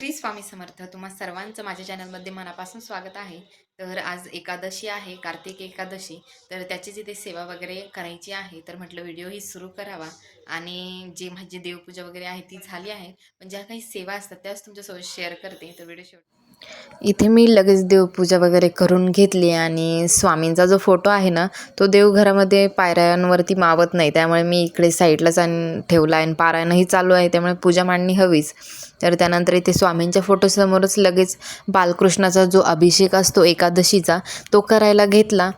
श्री स्वामी समर्थ. तुम्हा सर्वांचं माझ्या चॅनलमध्ये मनापासून स्वागत आहे. तर आज एकादशी आहे कार्तिक एकादशी. तर त्याची जिथे सेवा वगैरे करायची आहे तर म्हटलं व्हिडिओ ही सुरू करावा. आणि जे माझी देवपूजा वगैरे आहे ती झाली आहे. पण ज्या काही सेवा असतात त्याच तुमच्यासोबत शेअर करते. तर व्हिडिओ शेवट इथे मी लगेच देवपूजा वगैरे करून घेतली आणि स्वामींचा जो फोटो आहे ना तो देवघरामध्ये पायऱ्यांवरती मावत नाही. त्यामुळे मी इकडे साईडलाच आणि ठेवला आहे आणि पारायणही चालू आहे त्यामुळे पूजा मांडणी हवीच. तर त्यानंतर इथे स्वामींच्या फोटोसमोरच लगेच बालकृष्णाचा जो अभिषेक असतो एकादशीचा तो करायला घेतला.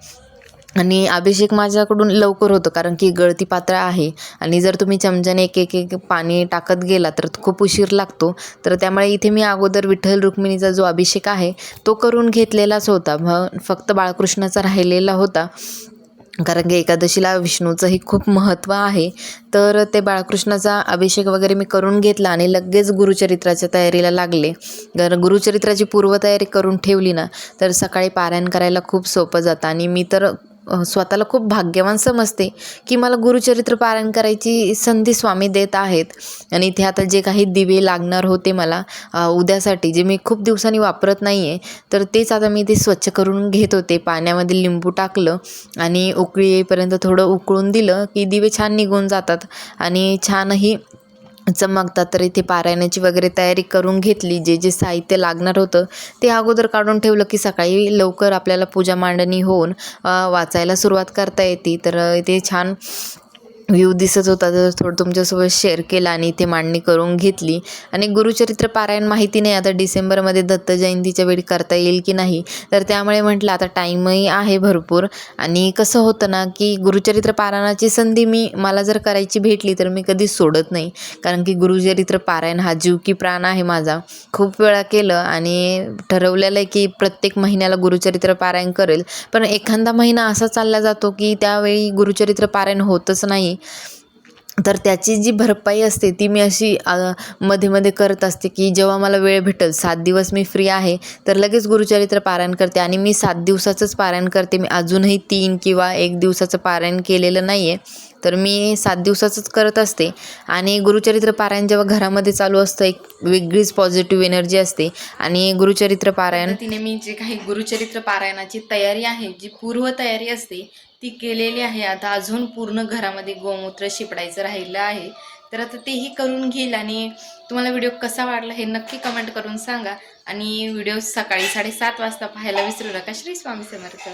आणि अभिषेक माझ्याकडून लवकर होतो कारण की गळती पातळ आहे. आणि जर तुम्ही चमच्याने एक एक एक पाणी टाकत गेला तर खूप उशीर लागतो. तर त्यामुळे इथे मी अगोदर विठ्ठल रुक्मिणीचा जो अभिषेक आहे तो करून घेतलेलाच होता. मग फक्त बाळकृष्णाचा राहिलेला होता. कारण की एकादशीला विष्णूचंही खूप महत्त्व आहे. तर ते बाळकृष्णाचा अभिषेक वगैरे मी करून घेतला आणि लगेच गुरुचरित्राच्या तयारीला लागले. जर गुरुचरित्राची पूर्वतयारी करून ठेवली ना तर सकाळी पारायण करायला खूप सोपं जातं. आणि मी तर स्वतःला खूप भाग्यवान समजते की मला गुरुचरित्र पारायण करायची संधी स्वामी देत आहेत. आणि इथे आता जे काही दिवे लागणार होते मला उद्यासाठी जे मी खूप दिवसांनी वापरत नाही आहे तर तेच आता मी ते स्वच्छ करून घेत होते. पाण्यामध्ये लिंबू टाकलं आणि उकळी येईपर्यंत थोडं उकळून दिलं की दिवे छान निघून जातात. आणि छानही चमकतात. तर इथे पारायणाची वगैरे तयारी करून घेतली. जे जे साहित्य लागणार होतं ते अगोदर काढून ठेवलं की सकाळी लवकर आपल्याला पूजा मांडणी होऊन वाचायला सुरुवात करता येते. तर इथे छान व्ह्यू दिसत होता तर थोडं तुमच्यासोबत शेअर केला आणि इथे मांडणी करून घेतली. आणि गुरुचरित्र पारायण माहिती नाही आता डिसेंबरमध्ये दत्त जयंतीच्या वेळी करता येईल की नाही? तर त्यामुळे म्हटलं आता टाईमही आहे भरपूर. आणि कसं होतं ना की गुरुचरित्र पारायणाची संधी मी मला जर करायची भेटली तर मी कधीच सोडत नाही. कारण की गुरुचरित्र पारायण हा जीव की प्राण आहे माझा. खूप वेळा केलं आणि ठरवलेलं आहे की प्रत्येक महिन्याला गुरुचरित्र पारायण करेल. पण एखादा महिना असा चालला जातो की त्यावेळी गुरुचरित्र पारायण होतच नाही. तर त्याची जी भरपाई असते ती मी अशी मध्ये मध्ये करत असते की जेव्हा मला वेळ भेटेल सात दिवस मी फ्री आहे तर लगेच गुरुचरित्र पारायण करते आणि मी सात दिवसाचंच पारायण करते. मी अजूनही तीन किंवा एक दिवसाचं पारायण केलेलं नाही आहे तर मी सात दिवसाचंच करत असते. आणि गुरुचरित्र पारायण जेव्हा घरामध्ये चालू असतं एक वेगळीच पॉझिटिव्ह एनर्जी असते. आणि गुरुचरित्र पारायण तिने मी जे काही गुरुचरित्र पारायणाची तयारी आहे जी पूर्व तयारी असते ती केलेली आहे. आता अजून पूर्ण घरामध्ये गोमूत्र शिपडायचं राहिलं आहे. तर आता तेही करून घेईल. आणि तुम्हाला व्हिडिओ कसा वाटला हे नक्की कमेंट करून सांगा. आणि व्हिडिओ सकाळी साडेसात वाजता पाहायला विसरू नका. श्री स्वामी समर्थ.